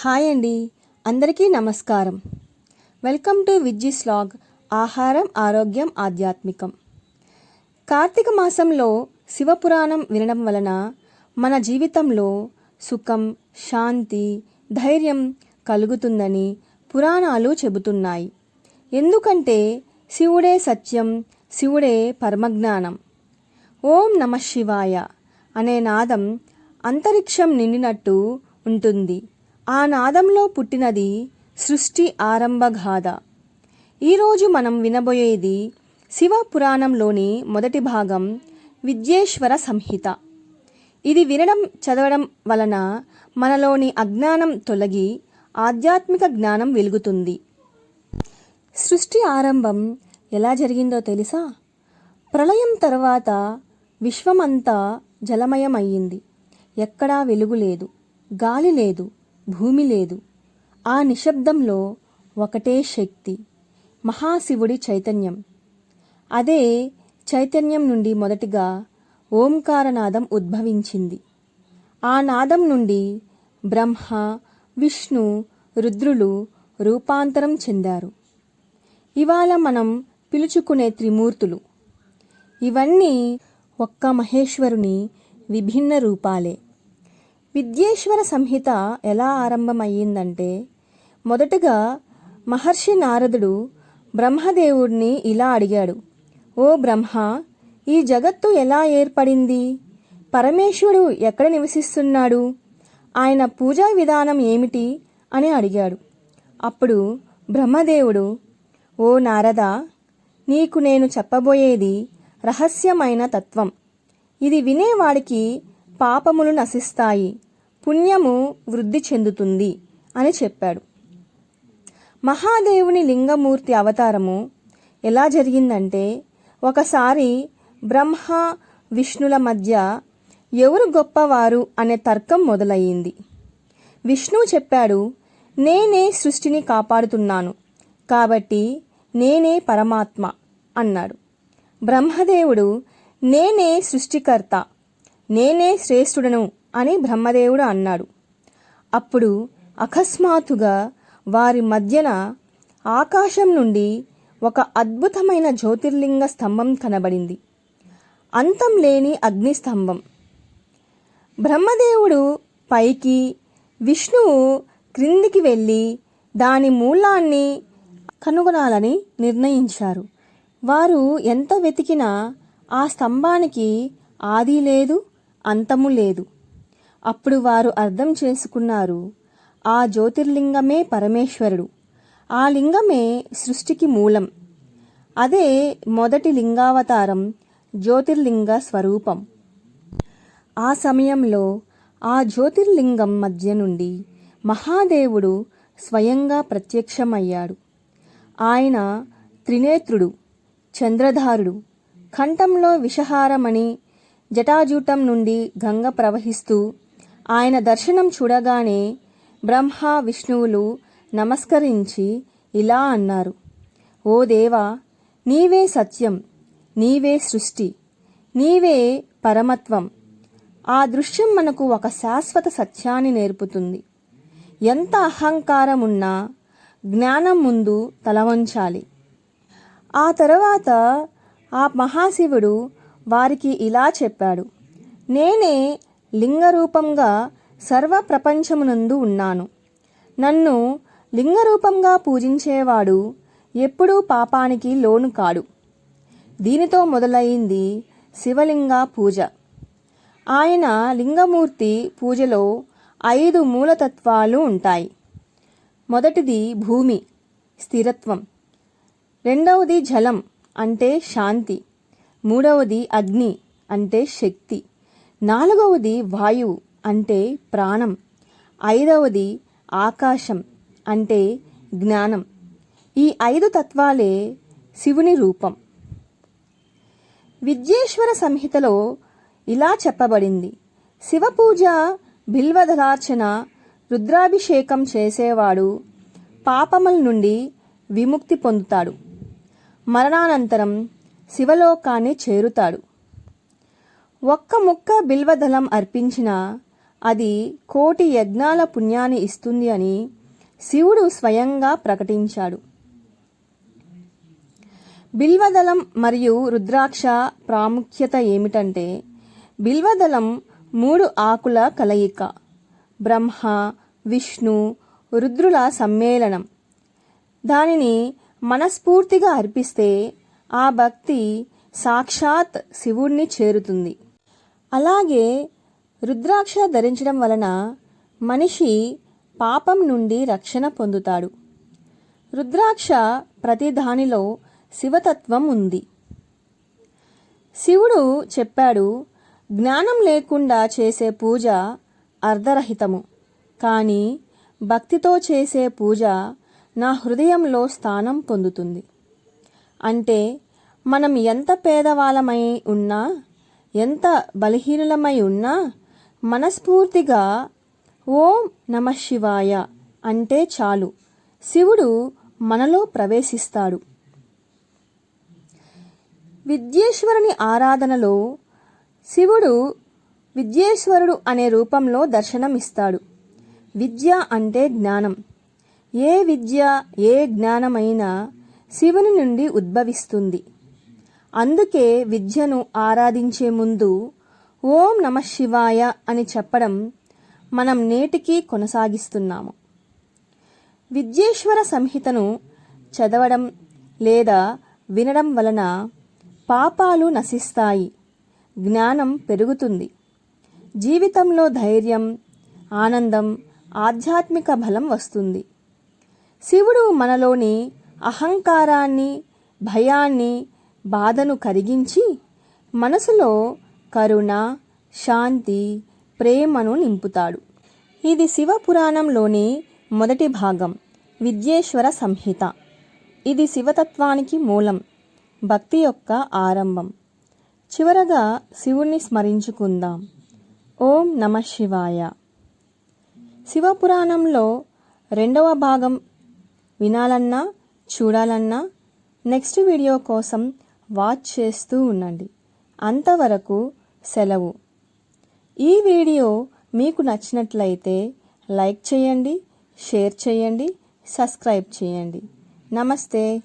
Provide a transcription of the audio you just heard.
Hi అండి. అందరికీ నమస్కారం. వెల్కమ్ టు విజ్జి స్లాగ్ ఆహారం ఆరోగ్యం ఆధ్యాత్మికం. కార్తీక మాసంలో శివపురాణం వినడం వలన మన జీవితంలో సుఖం శాంతి ధైర్యం కలుగుతుందని పురాణాలు చెబుతున్నాయి. ఎందుకంటే శివుడే సత్యం శివుడే పరమజ్ఞానం. ఓం నమ శివాయ అనే నాదం అంతరిక్షం నిండినట్టు ఉంటుంది. ఆ నాదంలో పుట్టినది సృష్టి ఆరంభగాథ. ఈరోజు మనం వినబోయేది శివ పురాణంలోని మొదటి భాగం విద్యేశ్వర సంహిత. ఇది వినడం చదవడం వలన మనలోని అజ్ఞానం తొలగి ఆధ్యాత్మిక జ్ఞానం వెలుగుతుంది. సృష్టి ఆరంభం ఎలా జరిగిందో తెలుసా? ప్రళయం తర్వాత విశ్వమంతా జలమయమయ్యింది. ఎక్కడా వెలుగు లేదు గాలి లేదు. భూమి లేదు. ఆ నిశ్శబ్దంలో ఒకటే శక్తి మహాశివుడి చైతన్యం. అదే చైతన్యం నుండి మొదటిగా ఓంకారనాదం ఉద్భవించింది. ఆ నాదం నుండి బ్రహ్మ విష్ణు రుద్రులు రూపాంతరం చెందారు. ఇవాళ మనం పిలుచుకునే త్రిమూర్తులు. ఇవన్నీ ఒక్క మహేశ్వరుని విభిన్న రూపాలే. విద్యేశ్వర సంహిత ఎలా ఆరంభమయ్యిందంటే మొదటగా మహర్షి నారదుడు బ్రహ్మదేవుడిని ఇలా అడిగాడు ఓ బ్రహ్మ ఈ జగత్తు ఎలా ఏర్పడింది? పరమేశ్వరుడు ఎక్కడ నివసిస్తున్నాడు? ఆయన పూజా విధానం ఏమిటి? అని అడిగాడు. అప్పుడు బ్రహ్మదేవుడు ఓ నారద నీకు నేను చెప్పబోయేది రహస్యమైన తత్వం. ఇది వినేవాడికి పాపములు నశిస్తాయి. పుణ్యము వృద్ధి చెందుతుంది అని చెప్పాడు. మహాదేవుని లింగమూర్తి అవతారము ఎలా జరిగిందంటే ఒకసారి బ్రహ్మ విష్ణుల మధ్య ఎవరు గొప్పవారు అనే తర్కం మొదలయ్యింది. విష్ణువు చెప్పాడు నేనే సృష్టిని కాపాడుతున్నాను కాబట్టి నేనే పరమాత్మ అన్నాడు. బ్రహ్మదేవుడు నేనే సృష్టికర్త నేనే శ్రేష్ఠుడను అని బ్రహ్మదేవుడు అన్నాడు. అప్పుడు అకస్మాత్తుగా వారి మధ్యన ఆకాశం నుండి ఒక అద్భుతమైన జ్యోతిర్లింగ స్తంభం కనబడింది. అంతం లేని అగ్నిస్తంభం. బ్రహ్మదేవుడు పైకి విష్ణువు క్రిందికి వెళ్ళి దాని మూలాన్ని కనుగొనాలని నిర్ణయించారు. వారు ఎంత వెతికినా ఆ స్తంభానికి ఆది లేదు అంతము లేదు. అప్పుడు వారు అర్థం చేసుకున్నారు ఆ జ్యోతిర్లింగమే పరమేశ్వరుడు. ఆ లింగమే సృష్టికి మూలం. అదే మొదటి లింగావతారం జ్యోతిర్లింగ స్వరూపం. ఆ సమయంలో ఆ జ్యోతిర్లింగం మధ్య నుండి మహాదేవుడు స్వయంగా ప్రత్యక్షమయ్యాడు. ఆయన త్రినేత్రుడు చంద్రధారుడు కంఠంలో విషహారమణి జటాజూటం నుండి గంగ ప్రవహిస్తూ ఆయన దర్శనం చూడగానే బ్రహ్మ విష్ణువులు నమస్కరించి ఇలా అన్నారు ఓ దేవా నీవే సత్యం నీవే సృష్టి నీవే పరమత్వం. ఆ దృశ్యం మనకు ఒక శాశ్వత సత్యాన్ని నేర్పుతుంది. ఎంత అహంకారం ఉన్నా జ్ఞానం ముందు తలవంచాలి. ఆ తర్వాత ఆ మహాశివుడు వారికి ఇలా చెప్పాడు నేనే లింగరూపంగా సర్వ ప్రపంచమునందు ఉన్నాను. నన్ను లింగరూపంగా పూజించేవాడు ఎప్పుడూ పాపానికి లోను కాడు. దీనితో మొదలైంది శివలింగ పూజ. ఆయన లింగమూర్తి పూజలో ఐదు మూలతత్వాలు ఉంటాయి. మొదటిది భూమి స్థిరత్వం. రెండవది జలం అంటే శాంతి. మూడవది అగ్ని అంటే శక్తి. నాలుగవది వాయువు అంటే ప్రాణం. ఐదవది ఆకాశం అంటే జ్ఞానం. ఈ ఐదు తత్వాలే శివుని రూపం. విద్యేశ్వర సంహితలో ఇలా చెప్పబడింది. శివపూజ బిల్వదలార్చన రుద్రాభిషేకం చేసేవాడు పాపముల నుండి విముక్తి పొందుతాడు. మరణానంతరం శివలోకాన్ని చేరుతాడు. ఒక్క ముక్క బిల్వదళం అర్పించిన అది కోటి యజ్ఞాల పుణ్యాన్ని ఇస్తుంది అని శివుడు స్వయంగా ప్రకటించాడు. బిల్వదళం మరియు రుద్రాక్ష ప్రాముఖ్యత ఏమిటంటే బిల్వదళం మూడు ఆకుల కలయిక బ్రహ్మ విష్ణు రుద్రుల సమ్మేళనం. దానిని మనస్ఫూర్తిగా అర్పిస్తే ఆ భక్తి సాక్షాత్ శివుణ్ణి చేరుతుంది. అలాగే రుద్రాక్ష ధరించడం వలన మనిషి పాపం నుండి రక్షణ పొందుతాడు. రుద్రాక్ష ప్రతి దానిలో శివతత్వం ఉంది. శివుడు చెప్పాడు జ్ఞానం లేకుండా చేసే పూజ అర్ధరహితము. కానీ భక్తితో చేసే పూజ నా హృదయంలో స్థానం పొందుతుంది. అంటే మనం ఎంత పేదవాళ్ళమై ఉన్నా ఎంత బలహీనులమై ఉన్నా మనస్ఫూర్తిగా ఓం నమ శివాయ అంటే చాలు. శివుడు మనలో ప్రవేశిస్తాడు. విద్యేశ్వరుని ఆరాధనలో శివుడు విద్యేశ్వరుడు అనే రూపంలో దర్శనమిస్తాడు. విద్య అంటే జ్ఞానం. ఏ విద్య ఏ జ్ఞానమైనా శివుని నుండి ఉద్భవిస్తుంది. అందుకే విద్యను ఆరాధించే ముందు ఓం నమ శివాయ అని చెప్పడం మనం నేటికి కొనసాగిస్తున్నాము. విద్యేశ్వర సంహితను చదవడం లేదా వినడం వలన పాపాలు నశిస్తాయి జ్ఞానం పెరుగుతుంది. జీవితంలో ధైర్యం ఆనందం ఆధ్యాత్మిక బలం వస్తుంది. శివుడు మనలోని అహంకారాన్ని భయాన్ని బాధను కరిగించి మనసులో కరుణ శాంతి ప్రేమను నింపుతాడు. ఇది శివపురాణంలోని మొదటి భాగం విద్యేశ్వర సంహిత. ఇది శివతత్వానికి మూలం భక్తి యొక్క ఆరంభం. చివరగా శివుణ్ణి స్మరించుకుందాం. ఓం నమ శివాయ. శివపురాణంలో రెండవ భాగం వినాలన్నా చూడాలన్నా నెక్స్ట్ వీడియో కోసం వాచ్ చేస్తూ ఉండండి. అంతవరకు సెలవు. ఈ వీడియో మీకు నచ్చినట్లయితే లైక్ చేయండి షేర్ చేయండి సబ్స్క్రైబ్ చేయండి. నమస్తే.